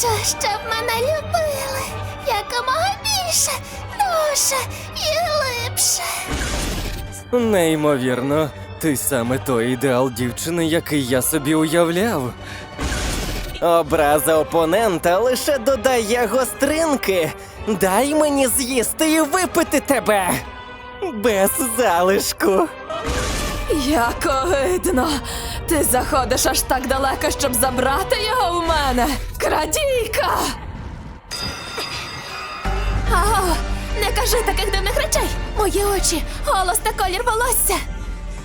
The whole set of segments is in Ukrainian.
хочу, щоб мене любили якомога більше, довше і глибше. Неймовірно, ти саме той ідеал дівчини, який я собі уявляв. Образа опонента лише додає гостринки. Дай мені з'їсти і випити тебе. Без залишку. Як огидно! Ти заходиш аж так далеко, щоб забрати його у мене! Крадійка! Аго, не кажи таких дивних речей. Мої очі, голос та колір волосся.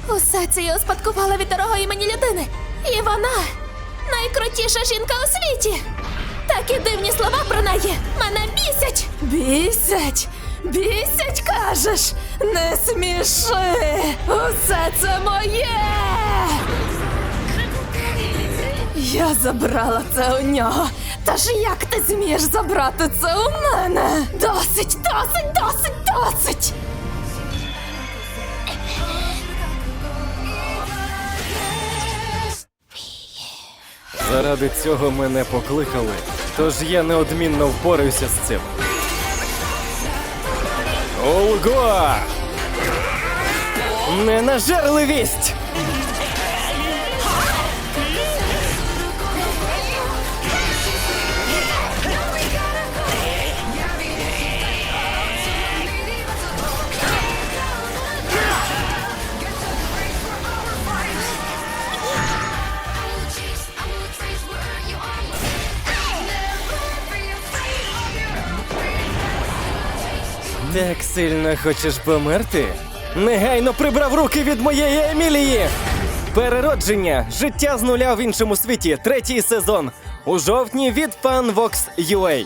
Усе це я успадкувала від дорогої мені людини. І вона найкрутіша жінка у світі. Такі дивні слова про неї мене бісять. Бісять! Бісять, кажеш! Не сміши! Усе це моє! Я забрала це у нього. Та ж як ти змієш забрати це у мене? Досить, досить, досить, досить! Заради цього мене покликали, тож я неодмінно впораюся з цим. Ого! Ненажерливість! Так сильно хочеш померти? Негайно прибрав руки від моєї Емілії! Переродження! Життя з нуля в іншому світі. Третій сезон. У жовтні від FanVox UA.